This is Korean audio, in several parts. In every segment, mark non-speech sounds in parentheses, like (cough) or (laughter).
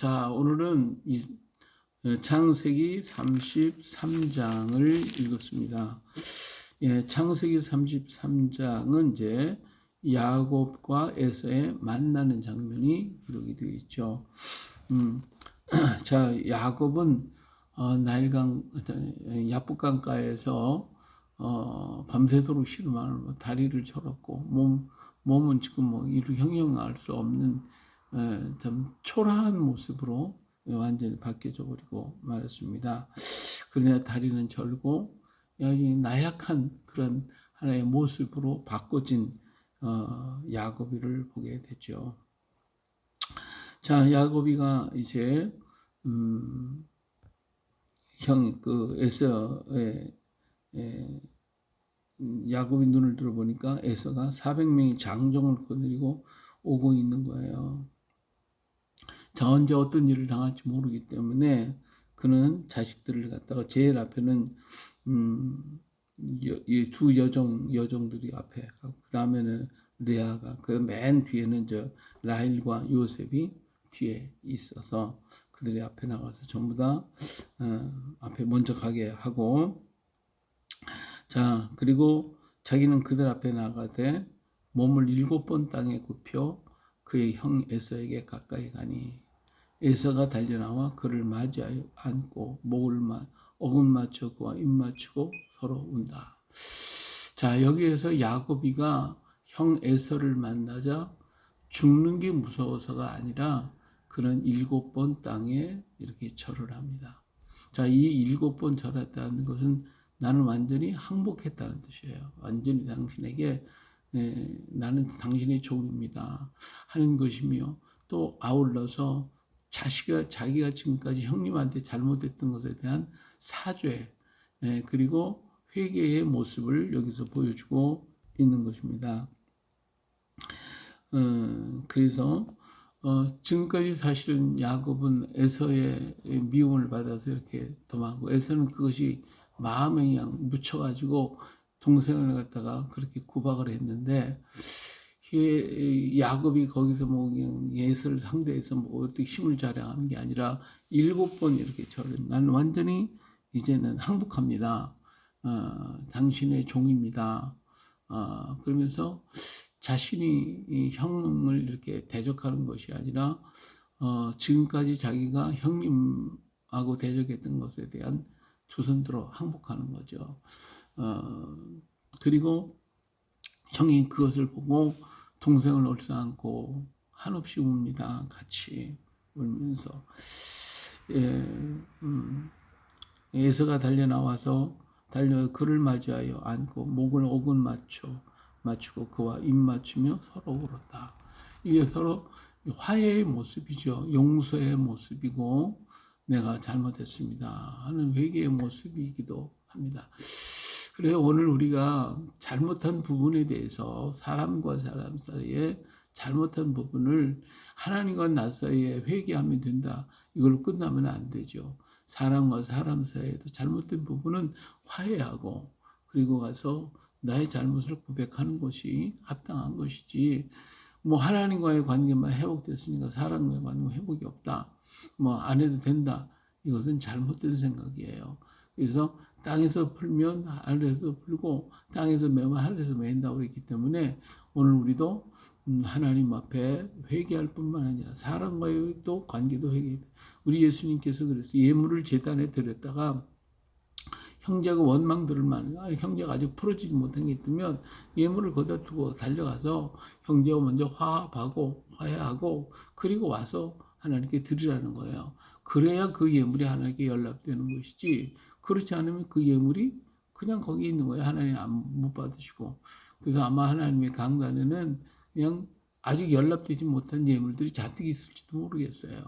자, 오늘은 이 어, 창세기 33장을 읽었습니다. 예, 창세기 33장은 이제 야곱과 에서의 만나는 장면이 기록이 되어 있죠. 음, (clears throat) 자, 야곱은 어, 나일강 야복강가에서 어, 밤새도록 씨름하는 다리를 절었고 몸 몸은 지금 뭐 이루 형용할 수 없는 에, 좀 초라한 모습으로 완전히 바뀌어져 버리고 말았습니다. 그러나 다리는 절고 여기 나약한 그런 하나의 모습으로 바꿔진 어, 야곱이를 보게 되죠. 자, 야곱이가 이제 음, 형그 에서의 에, 음, 야곱이 눈을 들어보니까 에서가 400명의 장정을 거느리고 오고 있는 거예요. 자, 언제 어떤 일을 당할지 모르기 때문에 그는 자식들을 갖다가 제일 앞에는 음, 이 두 여정 여정들이 앞에 그 다음에는 레아가 그 맨 뒤에는 저 라일과 요셉이 뒤에 있어서 그들이 앞에 나가서 전부 다 어, 앞에 먼저 가게 하고 자 그리고 자기는 그들 앞에 나가되 몸을 일곱 번 땅에 굽혀 그의 형 에서에게 가까이 가니 에서가 달려나와 그를 맞이하여 안고 목을 마, 어금 맞춰 그와 입 맞추고 서로 운다. 자 여기에서 야곱이가 형 에서를 만나자 죽는 게 무서워서가 아니라 그는 일곱 번 땅에 이렇게 절을 합니다. 자, 이 일곱 번 절했다는 것은 나는 완전히 항복했다는 뜻이에요. 완전히 당신에게 네, 나는 당신의 종입니다. 하는 것이며 또 아울러서 자식이 자기가 지금까지 형님한테 잘못했던 것에 대한 사죄 네, 그리고 회개의 모습을 여기서 보여주고 있는 것입니다. 어, 그래서 어, 지금까지 사실은 야곱은 에서의 미움을 받아서 이렇게 도망하고 에서는 그것이 마음에 그냥 묻혀가지고 동생을 갖다가 그렇게 구박을 했는데 야곱이 거기서 뭐 예서를 상대해서 뭐 어떻게 힘을 자랑하는 게 아니라 일곱 번 이렇게 저를 나는 완전히 이제는 항복합니다. 어, 당신의 종입니다. 어, 그러면서 자신이 형을 이렇게 대적하는 것이 아니라 어, 지금까지 자기가 형님하고 대적했던 것에 대한 조선들로 항복하는 거죠. 어, 그리고 형이 그것을 보고 동생을 얼싸안고 한없이 웁니다. 같이 울면서 예, 음, 에서가 달려 나와서 달려 그를 맞이하여 안고 목을 오근 맞춰 맞추고 그와 입 맞추며 서로 울었다. 이게 서로 화해의 모습이죠. 용서의 모습이고 내가 잘못했습니다 하는 회개의 모습이기도 합니다. 그래서 오늘 우리가 잘못한 부분에 대해서 사람과 사람 사이에 잘못한 부분을 하나님과 나 사이에 회개하면 된다. 이걸로 끝나면 안 되죠. 사람과 사람 사이에도 잘못된 부분은 화해하고 그리고 가서 나의 잘못을 고백하는 것이 합당한 것이지 뭐 하나님과의 관계만 회복됐으니까 사람과의 관계 회복이 없다. 뭐 안 해도 된다. 이것은 잘못된 생각이에요. 그래서 땅에서 풀면 하늘에서 풀고 땅에서 매면 하늘에서 맨다 그랬기 때문에 오늘 우리도 음, 하나님 앞에 회개할 뿐만 아니라 사람과의 또 관계도 회개. 우리 예수님께서 그랬어요. 예물을 재단에 드렸다가 형제가 원망들을 많이 아, 형제가 아직 풀어지지 못한 게 있으면 예물을 거다 두고 달려가서 형제와 먼저 화합하고 화해하고 그리고 와서 하나님께 드리라는 거예요. 그래야 그 예물이 하나님께 연락되는 것이지 그렇지 않으면 그 예물이 그냥 거기 있는 거예요. 하나님 못 받으시고 그래서 아마 하나님의 강단에는 그냥 아직 연락되지 못한 예물들이 잔뜩 있을지도 모르겠어요.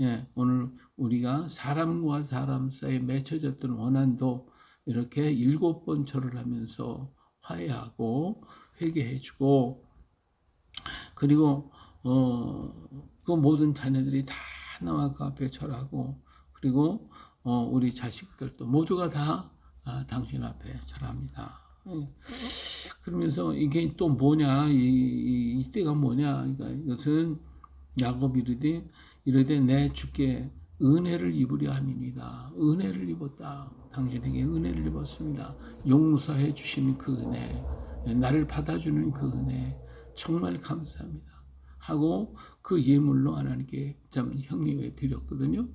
예, 오늘 우리가 사람과 사람 사이에 맺혀졌던 원한도 이렇게 일곱 번 절을 하면서 화해하고 회개해주고 그리고 어 그 모든 자녀들이 다 하나와 그 앞에 절하고 그리고 어 우리 자식들도 모두가 다 아, 당신 앞에 절합니다. 예. 그러면서 이게 또 뭐냐 이, 이, 이 때가 뭐냐 그러니까 이것은 야곱 이르되 이르되 내 주께 은혜를 입으려 함이니다. 은혜를 입었다. 당신에게 은혜를 입었습니다. 용서해 주시는 그 은혜, 나를 받아주는 그 은혜, 정말 감사합니다. 하고 그 예물로 하나님께 참 형님에 드렸거든요.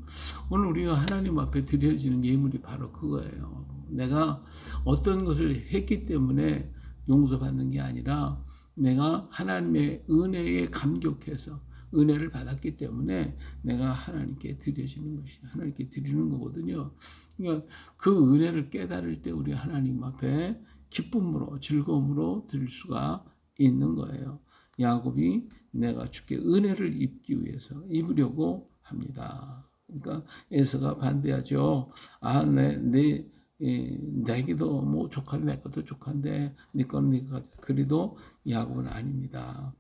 오늘 우리가 하나님 앞에 드려지는 예물이 바로 그거예요. 내가 어떤 것을 했기 때문에 용서받는 게 아니라 내가 하나님의 은혜에 감격해서 은혜를 받았기 때문에 내가 하나님께 드려지는 것이 하나님께 드리는 거거든요. 그러니까 그 은혜를 깨달을 때 우리 하나님 앞에 기쁨으로 즐거움으로 드릴 수가 있는 거예요. 야곱이 내가 주께 은혜를 입기 위해서 입으려고 합니다. 그러니까 에서가 반대하죠. 아, 내, 내, 예, 내게도 뭐 조카인데 내 것도 조카인데 네 거는 네가 그래도 야곱은 아닙니다.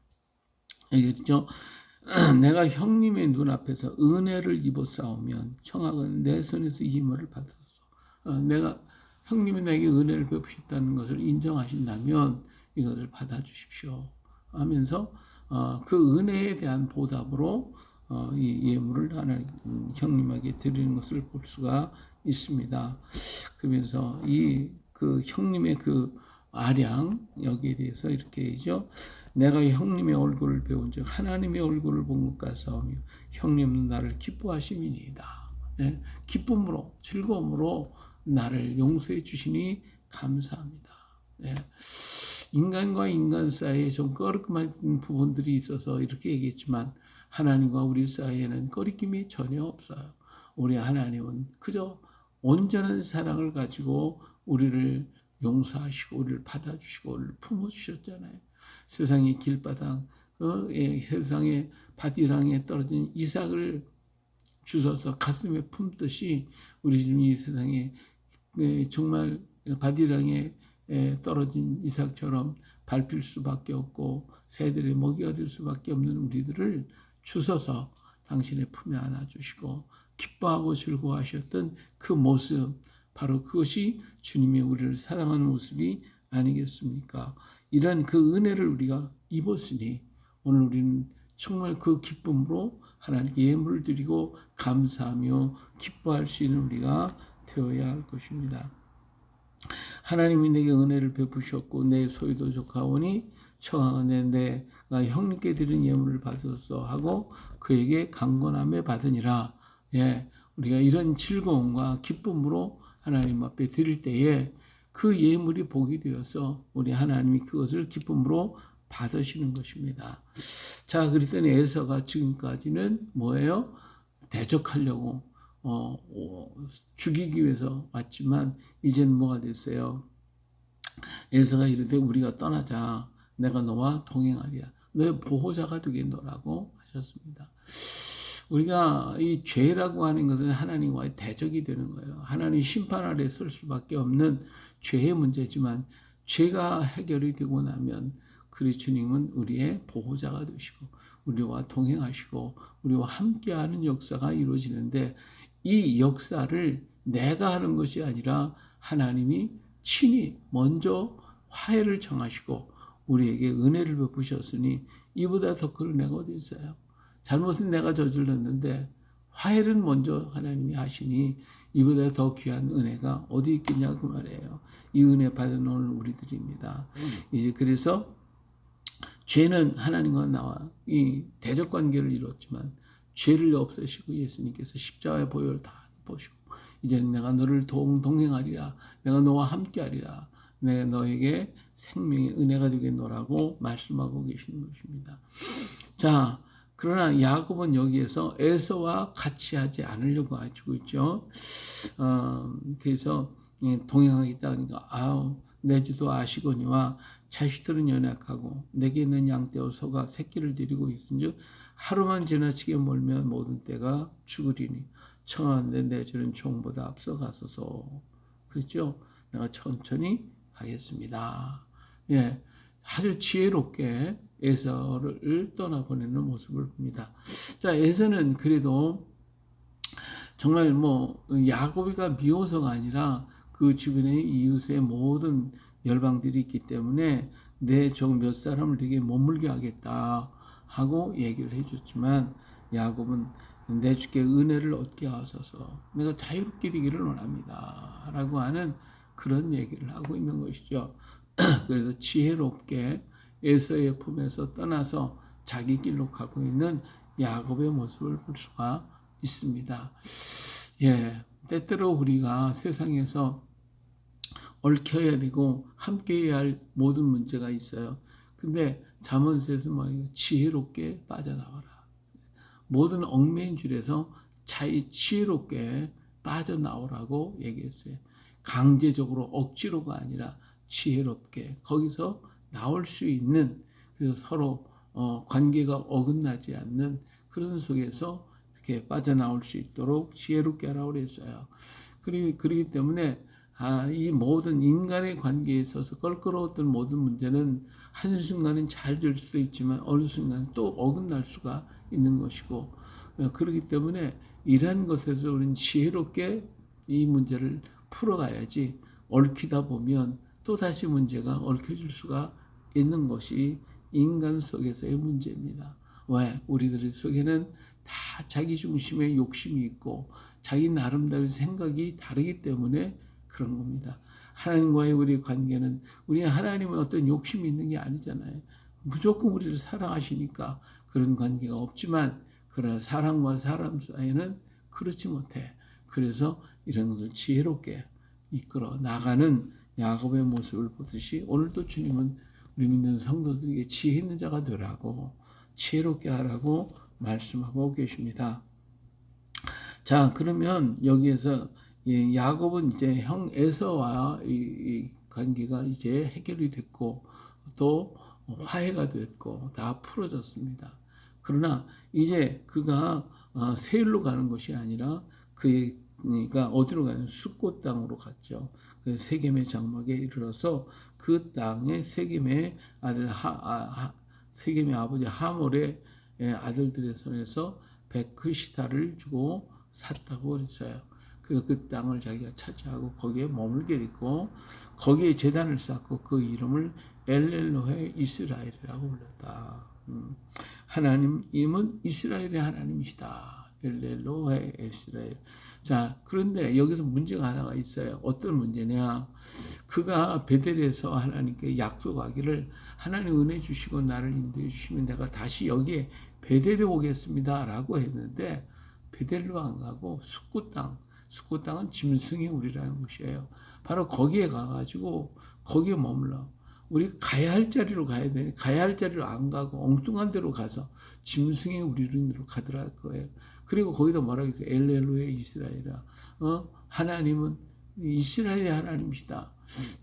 알겠죠? (clears throat) 내가 형님의 눈앞에서 은혜를 입어 싸우면 청하건 내 손에서 힘을 받았어. 어, 내가 형님이 내게 은혜를 베푸셨다는 것을 인정하신다면 이것을 받아주십시오. 하면서 어, 그 은혜에 대한 보답으로 어, 이 예물을 하나님 음, 형님에게 드리는 것을 볼 수가 있습니다. 그러면서 이 그 형님의 그 아량 여기에 대해서 이렇게 하죠. 내가 형님의 얼굴을 배운 즉 하나님의 얼굴을 본 것 같사오며 형님은 나를 기뻐하심이니이다. 네? 기쁨으로 즐거움으로 나를 용서해 주시니 감사합니다. 네? 인간과 인간 사이에 좀 꺼리낌한 부분들이 있어서 이렇게 얘기했지만 하나님과 우리 사이에는 꺼리낌이 전혀 없어요. 우리 하나님은 그저 온전한 사랑을 가지고 우리를 용서하시고 우리를 받아주시고 우리를 품어주셨잖아요. 세상의 길바닥, 어, 예, 세상의 바디랑에 떨어진 이삭을 주셔서 가슴에 품듯이 우리 지금 이 세상에 예, 정말 바디랑에 에 떨어진 이삭처럼 밟힐 수밖에 없고 새들의 먹이가 될 수밖에 없는 우리들을 주셔서 당신의 품에 안아주시고 기뻐하고 즐거워하셨던 그 모습 바로 그것이 주님의 우리를 사랑하는 모습이 아니겠습니까? 이런 그 은혜를 우리가 입었으니 오늘 우리는 정말 그 기쁨으로 하나님께 예물을 드리고 감사하며 기뻐할 수 있는 우리가 되어야 할 것입니다. 하나님이 내게 은혜를 베푸셨고 내 소유도 족하오니 청하건대 내가 형님께 드린 예물을 받았어 하고 그에게 강건함에 받으니라. 예, 우리가 이런 즐거움과 기쁨으로 하나님 앞에 드릴 때에 그 예물이 복이 되어서 우리 하나님이 그것을 기쁨으로 받으시는 것입니다. 자, 그랬더니 에서가 지금까지는 뭐예요? 대적하려고 어, 어, 죽이기 위해서 왔지만 이제는 뭐가 됐어요? 에서가 이르되 우리가 떠나자 내가 너와 동행하리라 너의 보호자가 되겠노라고 하셨습니다. 우리가 이 죄라고 하는 것은 하나님과의 대적이 되는 거예요. 하나님 심판 아래 설 수밖에 없는 죄의 문제지만 죄가 해결이 되고 나면 그리 주님은 우리의 보호자가 되시고 우리와 동행하시고 우리와 함께하는 역사가 이루어지는데 이 역사를 내가 하는 것이 아니라 하나님이 친히 먼저 화해를 정하시고 우리에게 은혜를 베푸셨으니 이보다 더 큰 은혜가 어디 있어요? 잘못은 내가 저질렀는데 화해를 먼저 하나님이 하시니 이보다 더 귀한 은혜가 어디 있겠냐 그 말이에요. 이 은혜 받은 오늘 우리들입니다. 이제 그래서 죄는 하나님과 나와 이 대적 관계를 이뤘지만 죄를 없애시고 예수님께서 십자가의 보혈을 다 보시고 이제는 내가 너를 동, 동행하리라 내가 너와 함께하리라 내가 너에게 생명의 은혜가 되겠노라고 말씀하고 계시는 것입니다. 자 그러나 야곱은 여기에서 에서와 같이 하지 않으려고 하고 있죠. 어, 그래서 예, 동행하겠다 하니까 아우 내 주도 아시거니와 자식들은 연약하고 내게 있는 양떼와 소가 새끼를 데리고 있은즉 하루만 지나치게 몰면 모든 때가 죽으리니 청하는데 내 주는 종보다 앞서가소서 그렇죠? 내가 천천히 가겠습니다. 예, 아주 지혜롭게 에서를 떠나보내는 모습을 봅니다. 자, 에서는 그래도 정말 뭐 야곱이가 미워서가 아니라 그 주변의 이웃의 모든 열방들이 있기 때문에 내 종 몇 사람을 되게 머물게 하겠다 하고 얘기를 해줬지만 야곱은 내 주께 은혜를 얻게 하소서. 내가 자유롭게 되기를 원합니다. 라고 하는 그런 얘기를 하고 있는 것이죠. (clears throat) 그래서 지혜롭게 에서의 품에서 떠나서 자기 길로 가고 있는 야곱의 모습을 볼 수가 있습니다. 예, 때때로 우리가 세상에서 얽혀야 되고 함께해야 할 모든 문제가 있어요. 근데 잠언서에서 뭐예요? 지혜롭게 빠져나와라. 모든 얽매인 줄에서 자유 지혜롭게 빠져나오라고 얘기했어요. 강제적으로 억지로가 아니라 지혜롭게 거기서 나올 수 있는 그래서 서로 어, 관계가 어긋나지 않는 그런 속에서 이렇게 빠져나올 수 있도록 지혜롭게 하라고 그랬어요. 그리고 그렇기 때문에 아, 이 모든 인간의 관계에 있어서 껄끄러웠던 모든 문제는 한순간은 잘 될 수도 있지만 어느 순간 또 어긋날 수가 있는 것이고 어, 그렇기 때문에 이러한 것에서 우리는 지혜롭게 이 문제를 풀어가야지 얽히다 보면 또 다시 문제가 얽혀질 수가 있는 것이 인간 속에서의 문제입니다. 왜? 우리들 속에는 다 자기 중심의 욕심이 있고 자기 나름대로 생각이 다르기 때문에 그런 겁니다. 하나님과의 우리 관계는 우리 하나님은 어떤 욕심이 있는 게 아니잖아요. 무조건 우리를 사랑하시니까 그런 관계가 없지만 그러나 사람과 사람 사이에는 그렇지 못해. 그래서 이런 것을 지혜롭게 이끌어 나가는 야곱의 모습을 보듯이 오늘도 주님은 우리 믿는 성도들에게 지혜 있는 자가 되라고 지혜롭게 하라고 말씀하고 계십니다. 자, 그러면 여기에서 예, 야곱은 이제 형 에서와 이, 이 관계가 이제 해결이 됐고 또 화해가 됐고 다 풀어졌습니다. 그러나 이제 그가 어, 세일로 가는 것이 아니라 그가 어디로 가는 숫꽃 땅으로 갔죠. 그 세겜의 장막에 이르러서 그 땅에 세겜의 아들 하, 아, 세겜의 아버지 하몰의 예, 아들들의 손에서 베크시타를 주고 샀다고 그랬어요. 그래서 그 땅을 자기가 차지하고 거기에 머물게 됐고 거기에 재단을 쌓고 그 이름을 엘렐로헤 이스라엘이라고 불렀다. 음. 하나님임은 이스라엘의 하나님이시다. 엘렐로헤 이스라엘. 자, 그런데 여기서 문제가 하나가 있어요. 어떤 문제냐? 그가 베델에서 하나님께 약속하기를 하나님 은혜 주시고 나를 인도해 주시면 내가 다시 여기에 베델에 오겠습니다라고 했는데 베델로 안 가고 숙구 땅, 숙구 땅은 짐승의 우리라는 것이에요. 바로 거기에 가가지고 거기에 머물러. 우리 가야 할 자리로 가야 되니 가야 할 자리로 안 가고 엉뚱한 데로 가서 짐승의 우리로 가더라 거예요. 그리고 거기다 뭐라고 했어요? 엘렐로의 이스라엘아. 어? 하나님은 이스라엘의 하나님이시다.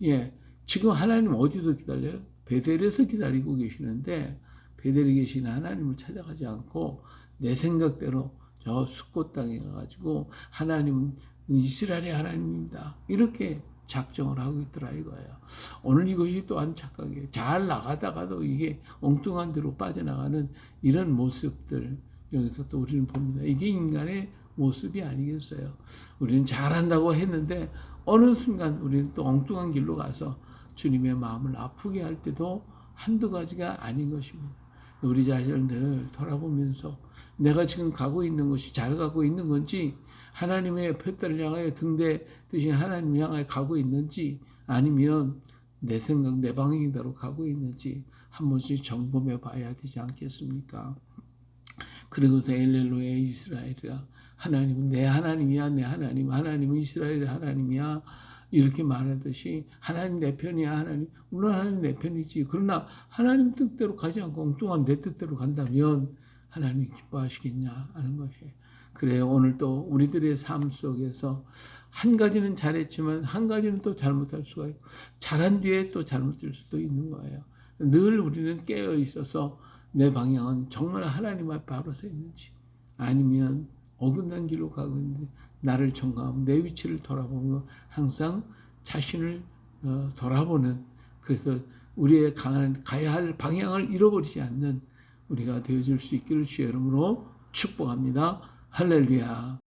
예. 지금 하나님 어디서 기다려요? 베델에서 기다리고 계시는데 베델에 계신 하나님을 찾아가지 않고 내 생각대로 저 숲꽃 땅에 가가지고 하나님은 이스라엘의 하나님입니다. 이렇게 작정을 하고 있더라 이거예요. 오늘 이것이 또한 착각이에요. 잘 나가다가도 이게 엉뚱한 데로 빠져나가는 이런 모습들 여기서 또 우리는 봅니다. 이게 인간의 모습이 아니겠어요. 우리는 잘한다고 했는데 어느 순간 우리는 또 엉뚱한 길로 가서 주님의 마음을 아프게 할 때도 한두 가지가 아닌 것입니다. 우리 자신을 늘 돌아보면서 내가 지금 가고 있는 것이 잘 가고 있는 건지 하나님의 표대를 향하여 등대 대신 하나님 향하여 가고 있는지 아니면 내 생각 내 방향대로 가고 있는지 한 번씩 점검해 봐야 되지 않겠습니까? 그리고서 엘렐로의 이스라엘이라. 하나님은 내 하나님이야 내 하나님. 하나님은 이스라엘의 하나님이야 이렇게 말하듯이 하나님 내 편이야 하나님 물론 하나님 내 편이지 그러나 하나님 뜻대로 가지 않고 엉뚱한 내 뜻대로 간다면 하나님 기뻐하시겠냐 하는 것이에요. 그래요 오늘 또 우리들의 삶 속에서 한 가지는 잘했지만 한 가지는 또 잘못할 수가 있고 잘한 뒤에 또 잘못될 수도 있는 거예요. 늘 우리는 깨어 있어서 내 방향은 정말 하나님 앞에 바로 서 있는지 아니면 어긋난 길로 가고 있는데 나를 점검하고 내 위치를 돌아보며 항상 자신을 어, 돌아보는 그래서 우리의 가야 할 방향을 잃어버리지 않는 우리가 되어질 수 있기를 주의 이름으로 축복합니다. 할렐루야.